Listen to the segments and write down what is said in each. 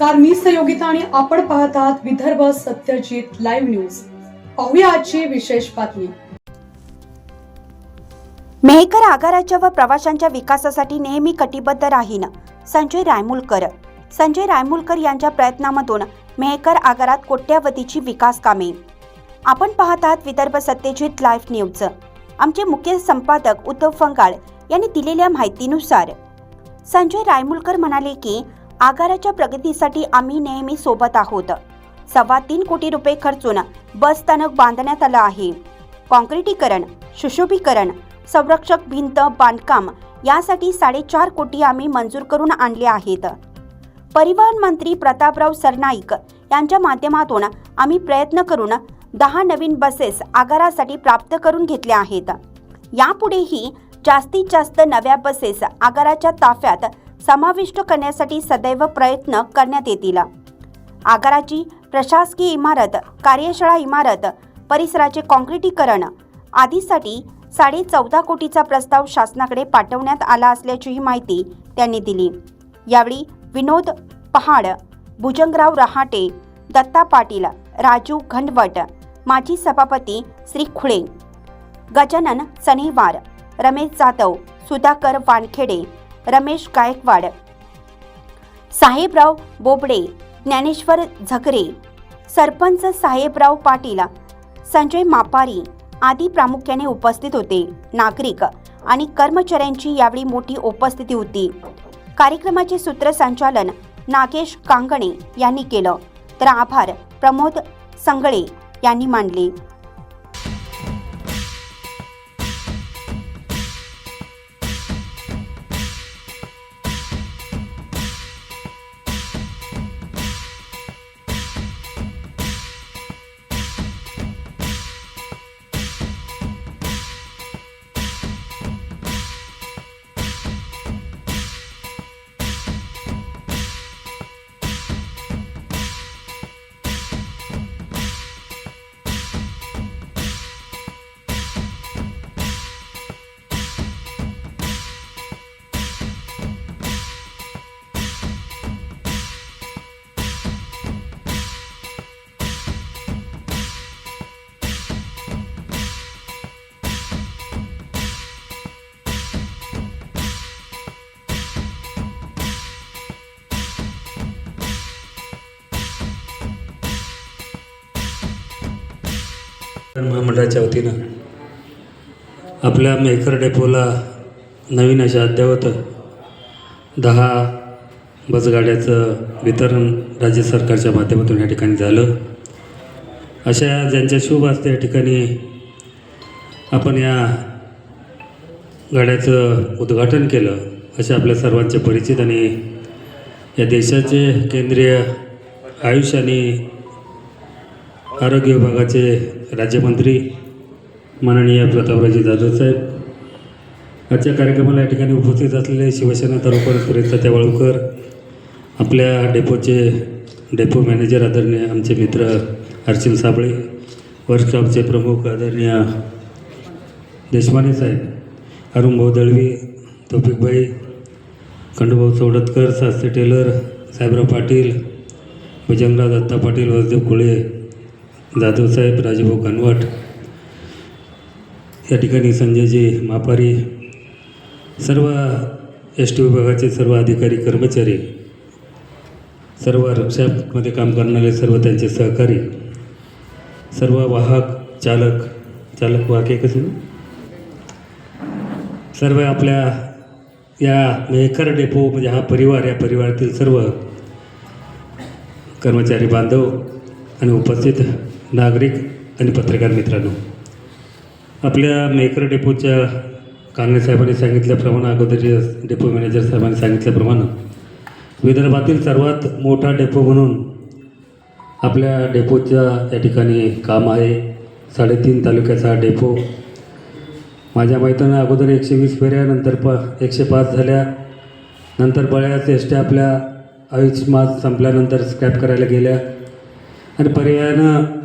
नमस्कार मी सहयोगिता आणि आपण पाहत आहात विदर्भ सत्यजित लाईव्ह न्यूज. पाहूया आजची विशेष बातमी. मेहकर आगाराच्या व प्रवाशांच्या विकासासाठी नेहमी कटिबद्ध राहीन संजय रायमुलकर. संजय रायमुलकर यांच्या प्रयत्नामधून मेहकर आगारात कोट्यावधीची विकास कामे. आपण पाहत आहात विदर्भ सत्यजित लाईव्ह न्यूज. आमचे मुख्य संपादक उद्धव फंगाळ यांनी दिलेल्या माहितीनुसार संजय रायमुलकर म्हणाले की आगाराच्या प्रगतीसाठी आम्ही नेहमी सोबत आहोत. सव्वा तीन कोटी रुपये खर्चून बस स्थानक बांधण्यात आलं आहे. काँक्रिटीकरण सुशोभीकरण संरक्षक भिंत बांधकाम यासाठी साडेचार कोटी आम्ही मंजूर करून आणले आहेत. परिवहन मंत्री प्रतापराव सरनाईक यांच्या माध्यमातून आम्ही प्रयत्न करून दहा नवीन बसेस आगारासाठी प्राप्त करून घेतल्या आहेत. यापुढेही जास्तीत जास्त नव्या बसेस आगाराच्या ताफ्यात समाविष्ट करण्यासाठी सदैव प्रयत्न करण्यात येतील. आगाराची प्रशासकीय इमारत कार्यशाळा इमारत परिसराचे काँक्रिटीकरण आदीसाठी साडे चौदा कोटीचा प्रस्ताव शासनाकडे पाठवण्यात आला असल्याचीही माहिती त्यांनी दिली. यावेळी विनोद पहाड भुजंगराव रहाटे दत्ता पाटील राजू घनवट माजी सभापती श्री खुळे गजानन सनेवार रमेश जाधव सुधाकर वानखेडे रमेश गायकवाड. साहेबराव बोबडे ज्ञानेश्वर झगरे सरपंच साहेबराव पाटील संजय मापारी आदी प्रामुख्याने उपस्थित होते. नागरिक आणि कर्मचाऱ्यांची यावेळी मोठी उपस्थिती होती. कार्यक्रमाचे सूत्रसंचालन नागेश कांगणे यांनी केलं. तर आभार प्रमोद संगळे यांनी मानले. महामंडळाच्या वतीनं आपल्या मेकर डेपोला नवीन अशा अद्ययावत दहा बसगाड्याचं वितरण राज्य सरकारच्या माध्यमातून या ठिकाणी झालं. अशा ज्यांच्या शुभ असते या ठिकाणी आपण या गाड्याचं उद्घाटन केलं असे आपल्या सर्वांचे परिचित आणि या देशाचे केंद्रीय आयुष आणि आरोग्य विभागाचे राज्यमंत्री माननीय प्रतापरावजी जाधव साहेब आजच्या कार्यक्रमाला या ठिकाणी उपस्थित असलेले शिवसेना तालुका सुरेश त्यावळकर आपल्या डेपोचे डेपो मॅनेजर आदरणीय आमचे मित्र अर्चिन साबळे वर्कशॉपचे प्रमुख आदरणीय देशमाने साहेब अरुणभाऊ दळवी तौफिकभाई खंडूभाऊ चौडतकर सास्ते टेलर साहेबराव पाटील भजंगराव दत्ता पाटील वसदेव कुळे जाधवसाहेब राजभाऊ कनवट या ठिकाणी संजयजी मापारी सर्व एस टी विभागाचे सर्व अधिकारी कर्मचारी सर्व रक्षामध्ये काम करणारे सर्व त्यांचे सहकारी सर्व वाहक चालक चालक वाहक एक असेल सर्व आपल्या या मेहकर डेपो म्हणजे हा परिवार या परिवारातील सर्व कर्मचारी बांधव आणि उपस्थित नागरिक आणि पत्रकार मित्रांनो आपल्या मेकर डेपोच्या कांगणे साहेबांनी सांगितल्याप्रमाणे अगोदर डेपो मॅनेजर साहेबांनी सांगितल्याप्रमाणे विदर्भातील सर्वात मोठा डेपो म्हणून आपल्या डेपोच्या या ठिकाणी काम आहे. साडेतीन तालुक्याचा हा डेपो. माझ्या माहितीनं अगोदर एकशे वीस फेऱ्या नंतर प एकशे पाच झाल्या. नंतर बऱ्याच एस आपल्या आयुष्यमान संपल्यानंतर स्क्रॅप करायला गेल्या. आणि पर्यायानं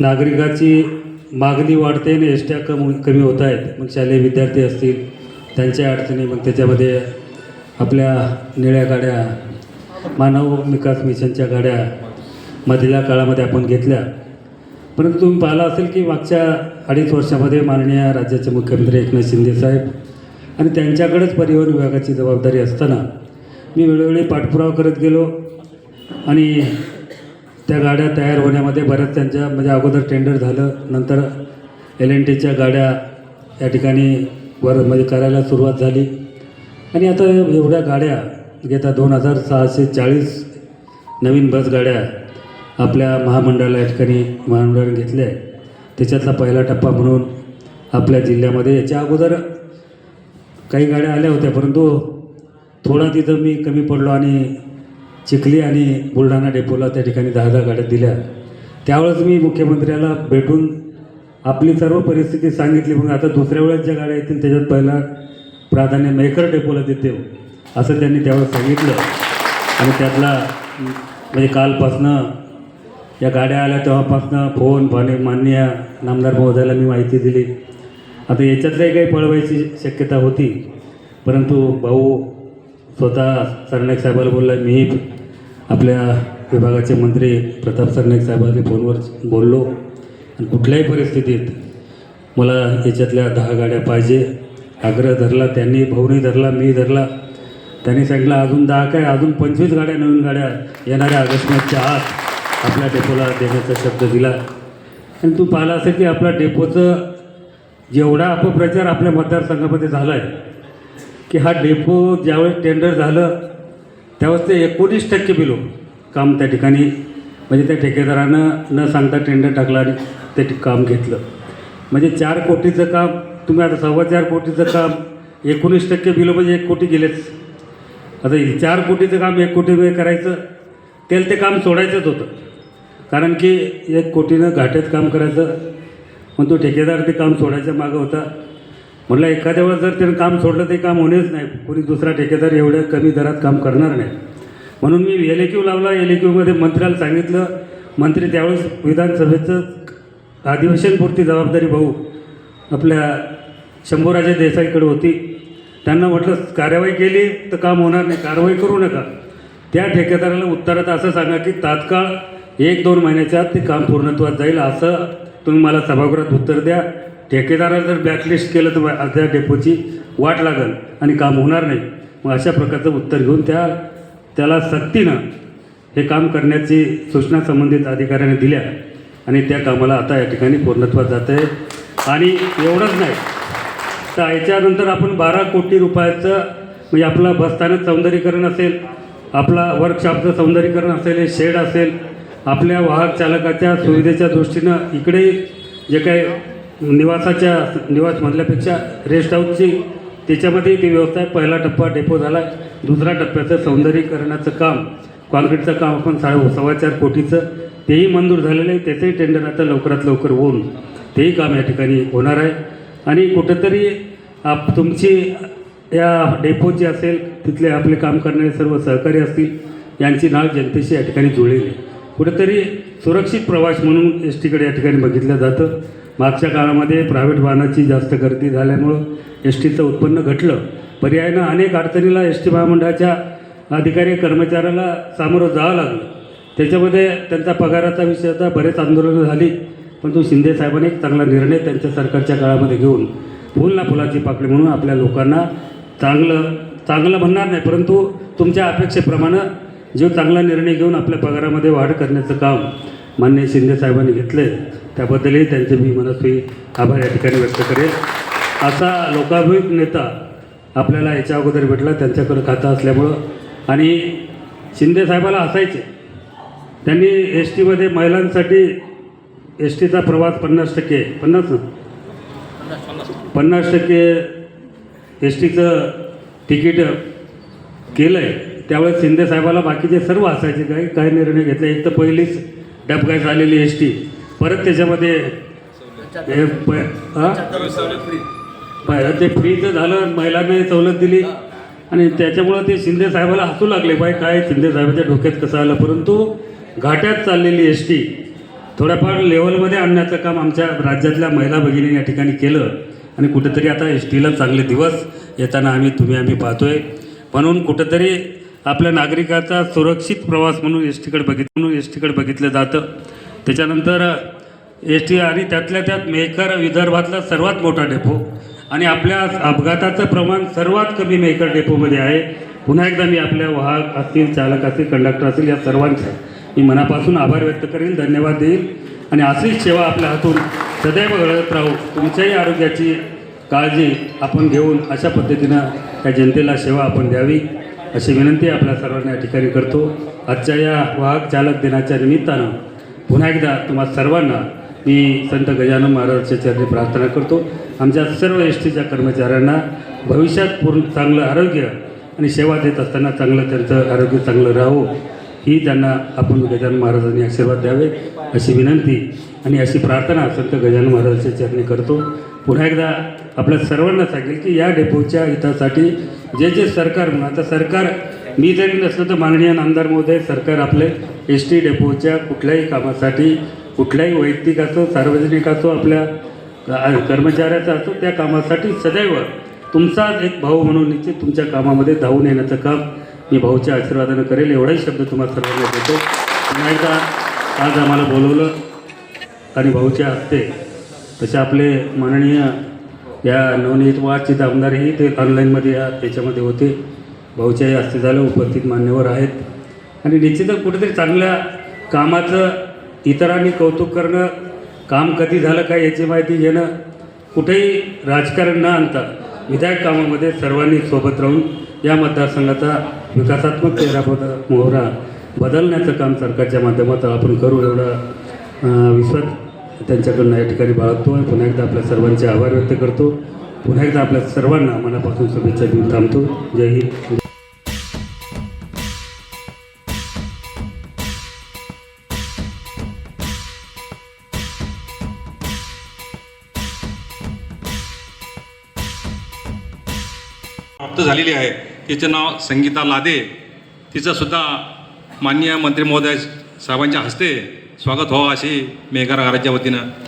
नागरिकाची मागणी वाढते आणि एस ट्या कम कमी होत आहेत. मग शालेय विद्यार्थी असतील त्यांच्या अडचणी मग त्याच्यामध्ये आपल्या निळ्या गाड्या मानव विकास मिशनच्या गाड्या मधल्या काळामध्ये आपण घेतल्या. परंतु तुम्ही पाहिलं असेल की मागच्या अडीच वर्षामध्ये माननीय राज्याचे मुख्यमंत्री एकनाथ शिंदेसाहेब आणि त्यांच्याकडेच परिवहन विभागाची जबाबदारी असताना मी वेळोवेळी पाठपुरावा करत गेलो आणि त्या गाड्या तयार होण्यामध्ये बऱ्याच त्यांच्या म्हणजे अगोदर टेंडर झालं नंतर एल एन टीच्या गाड्या या ठिकाणी वर म्हणजे करायला सुरुवात झाली. आणि आता एवढ्या गाड्या म्हणजे घेता दोन हजार सहाशे चाळीस नवीन बस गाड्या आपल्या महामंडळाला या ठिकाणी महामंडळाने घेतल्या आहे त्याच्यातला पहिला टप्पा म्हणून आपल्या जिल्ह्यामध्ये याच्या अगोदर काही गाड्या आल्या होत्या परंतु थोडा तिथं मी कमी पडलो आणि चिखली आणि बुलढाणा डेपोला त्या ठिकाणी दहा दहा गाड्या दिल्या. त्यावेळेस मी मुख्यमंत्र्याला भेटून आपली सर्व परिस्थिती सांगितली. मग आता दुसऱ्या वेळेस ज्या गाड्या येतील त्याच्यात पहिला प्राधान्य मेकर डेपोला देते. असं त्यांनी त्यावेळेस सांगितलं. आणि त्यातला म्हणजे कालपासनं या गाड्या आल्या तेव्हापासनं फोन पाणी मान्य नामदार महोदयाला मी माहिती दिली. आता याच्यातल्याही काही पळवायची शक्यता होती. परंतु भाऊ स्वतः सरनाईक साहेबाला बोलला मी आपल्या विभागाचे मंत्री प्रताप सरनाईक साहेबांनी फोनवर बोललो. आणि कुठल्याही परिस्थितीत मला याच्यातल्या दहा गाड्या पाहिजे. आग्रह धरला त्यांनी भाऊनी धरला मी धरला. त्यांनी सांगितलं अजून दहा काय? अजून पंचवीस गाड्या नवीन गाड्या येणाऱ्या ऑगस्टमधच्या आत आपल्या डेपोला देण्याचा शब्द दिला. आणि तू पाहिला असेल की आपल्या डेपोचं जेवढा अपप्रचार आपल्या मतदारसंघामध्ये झाला आहे की हा डेपो ज्यावेळेस टेंडर झालं त्यावेळेस ते एकोणीस टक्के बिलो काम त्या ठिकाणी म्हणजे त्या ठेकेदारानं न सांगता टेंडर टाकला आणि ते काम घेतलं. म्हणजे चार कोटीचं काम तुम्ही आता सव्वा चार कोटीचं काम एकोणीस टक्के बिलो म्हणजे एक कोटी गेलेच. आता चार कोटीचं काम एक कोटी करायचं त्याला ते काम सोडायचंच होतं. कारण की एक कोटीनं घाट्यात काम करायचं पण तो ठेकेदार ते काम सोडायच्या मागं होता. म्हटलं एखाद्या वेळेस जर त्यानं काम सोडलं ते काम होणेच नाही. कोणी दुसरा ठेकेदार एवढ्या कमी दरात काम करणार नाही. म्हणून मी एल ए क्यू लावला. एल ए क्यूमध्ये मंत्र्याला सांगितलं मंत्री त्यावेळेस विधानसभेचं अधिवेशनपुरती जबाबदारी भाऊ आपल्या शंभूराजे देसाईकडे होती. त्यांना म्हटलं कार्यवाही केली तर काम होणार नाही. कारवाई करू नका. त्या ठेकेदाराला उत्तरात असं सांगा की तात्काळ एक दोन महिन्याच्या आत ते काम पूर्णत्वात जाईल. असं तुम्ही मला सभागृहात उत्तर द्या. ठेकेदाराला जर बॅकलिस्ट केलं तर त्या डेपोची वाट लागेल आणि काम होणार नाही. मग अशा प्रकारचं उत्तर घेऊन त्या त्याला सक्तीनं हे काम करण्याची सूचना संबंधित अधिकाऱ्याने दिल्या आणि त्या कामाला आता या ठिकाणी पूर्णत्वात जात आहे. आणि एवढंच नाही तर याच्यानंतर आपण बारा कोटी रुपयाचं म्हणजे आपलं बसस्थानक सौंदर्यीकरण असेल आपला वर्कशॉपचं सौंदर्यीकरण असेल हे शेड असेल आपल्या वाहक चालकाच्या सुविधेच्या दृष्टीनं इकडे जे काही निवासाच्या निवास म्हटल्यापेक्षा रेस्ट हाऊसची त्याच्यामध्ये ती व्यवस्था आहे. पहिला टप्पा डेपो झाला. दुसरा टप्प्याचं सौंदर्यीकरणाचं काम कॉन्क्रीटचं काम आपण साडे सव्वा चार कोटीचं तेही मंजूर झालेलं आहे. त्याचंही टेंडर आता लवकरात लवकर होऊन तेही काम या ठिकाणी होणार आहे. आणि कुठंतरी आप तुमची या डेपोची असेल तिथले आपले काम करणारे सर्व सहकारी असतील यांची नाव जनतेशी या ठिकाणी जुळलेली कुठंतरी सुरक्षित प्रवास म्हणून एस टीकडे या ठिकाणी बघितलं जातं. मागच्या काळामध्ये प्रायव्हेट वाहनाची जास्त गर्दी झाल्यामुळं एस टीचं उत्पन्न घटलं. पर्यायानं अनेक अडचणीला एस टी महामंडळाच्या अधिकारी कर्मचाऱ्याला सामोरं जावं लागलं. त्याच्यामध्ये त्यांचा पगाराचा विषय होता बरेच आंदोलनं झाली पण तो शिंदे साहेबांनी एक चांगला निर्णय त्यांच्या सरकारच्या काळामध्ये घेऊन फुल ना फुलाची पाकळी म्हणून आपल्या लोकांना चांगलं चांगलं म्हणणार नाही परंतु तुमच्या अपेक्षेप्रमाणे जो चांगला निर्णय घेऊन आपल्या पगारामध्ये वाढ करण्याचं काम मान्य शिंदे साहेबांनी घेतलं आहे त्याबद्दलही त्यांचे मी मनस्वी आभार या ठिकाणी व्यक्त करेल. असा लोकाभिमुख नेता आपल्याला याच्या अगोदर भेटला त्यांच्याकडं खातं असल्यामुळं. आणि शिंदेसाहेबाला असायचे. त्यांनी एस टीमध्ये महिलांसाठी एस टीचा प्रवास पन्नास टक्के पन्नास? पन्नास टक्के एस टीचं तिकीट केलं आहे त्यावेळेस शिंदे साहेबाला बाकीचे सर्व असायचे. काही काही निर्णय घेतले. एक तर पहिलीच डबगाय झालेली एस टी परत त्याच्यामध्ये हे ते फ्रीचं झालं महिलांना सवलत दिली. आणि त्याच्यामुळं ते शिंदे साहेबाला हसू लागले. बाई काय शिंदे साहेबाच्या डोक्यात कसं आलं? परंतु घाट्यात चाललेली एस टी थोड्याफार लेवलमध्ये आणण्याचं काम आमच्या राज्यातल्या महिला भगिनी या ठिकाणी केलं. आणि कुठेतरी आता एस टीला चांगले दिवस येताना आम्ही तुम्ही आम्ही पाहतोय. म्हणून कुठेतरी आपल्या नागरिकाचा सुरक्षित प्रवास म्हणून एस टीकडे बघित म्हणून एस टीकडे बघितलं जातं. त्याच्यानंतर एस टी आणि त्यातल्या त्यात मेकर विदर्भातला सर्वात मोठा डेपो. आणि आपल्या अपघाताचं प्रमाण सर्वात कमी मेकर डेपोमध्ये आहे. पुन्हा एकदा मी आपल्या वाहक असतील चालक असतील कंडक्टर असतील या सर्वांचा मी मनापासून आभार व्यक्त करेल धन्यवाद देईल आणि अशीच सेवा आपल्या हातून सदैव घडत राहू तुमच्याही आरोग्याची काळजी आपण घेऊन अशा पद्धतीनं त्या जनतेला सेवा आपण द्यावी अशी विनंती आपल्या सर्वांना या ठिकाणी करतो. आजच्या या वाहक चालक दिनाच्या निमित्तानं पुन्हा एकदा तुम्हा सर्वांना मी संत गजानन महाराजांच्या चरणी प्रार्थना करतो. आमच्या सर्व एस टीच्या कर्मचाऱ्यांना भविष्यात पूर्ण चांगलं आरोग्य आणि सेवा देत असताना चांगलं त्यांचं आरोग्य चांगलं राहो ही त्यांना आपण गजानन महाराजांनी आशीर्वाद द्यावे अशी विनंती आणि अशी प्रार्थना संत गजानन महाराजांच्या चरणी करतो. पुन्हा एकदा आपल्या सर्वांना सांगेल की या डेपोच्या हितासाठी जे जे सरकार म्हणून आता सरकार मी जरी नसलं तर माननीय आमदार महोदय सरकार आपले एस टी डेपोच्या कुठल्याही कामासाठी कुठल्याही वैयक्तिक असो सार्वजनिक असो आपल्या कर्मचाऱ्याचा असो त्या कामासाठी सदैव तुमचा एक भाऊ म्हणून निश्चित तुमच्या कामामध्ये धावून येण्याचं काम मी भाऊच्या आशीर्वादानं करेल. एवढाही शब्द तुम्हाला सर्वांना देतो. पुन्हा एकदा आज आम्हाला बोलवलं आणि भाऊच्या हस्ते तसे आपले माननीय या नवनीत वाचित आमदारही ते ऑनलाईनमध्ये या त्याच्यामध्ये होते. भाऊच्याही हस्ते झालं उपस्थित मान्यवर आहेत. आणि निश्चितच कुठेतरी चांगल्या कामाचं इतरांनी कौतुक करणं काम कधी झालं काय याची माहिती घेणं कुठेही राजकारण न आणता विधायक कामामध्ये सर्वांनी सोबत राहून या मतदारसंघाचा विकासात्मक चेहराबद मोहरा बदलण्याचं काम सरकारच्या माध्यमातून आपण करू एवढा विश्वास त्यांच्याकडनं या ठिकाणी बाळगतो. आणि पुन्हा एकदा आपल्या सर्वांचे आभार व्यक्त करतो. पुन्हा एकदा आपल्या सर्वांना मनापासून शुभेच्छा देऊन थांबतो. जय हिंद. प्राप्त झालेली आहे. तिचं नाव संगीता लादे. तिचं सुद्धा माननीय मंत्री महोदय साहेबांच्या हस्ते स्वागत व्हावं अशी मेघर आघाडीच्या वतीनं.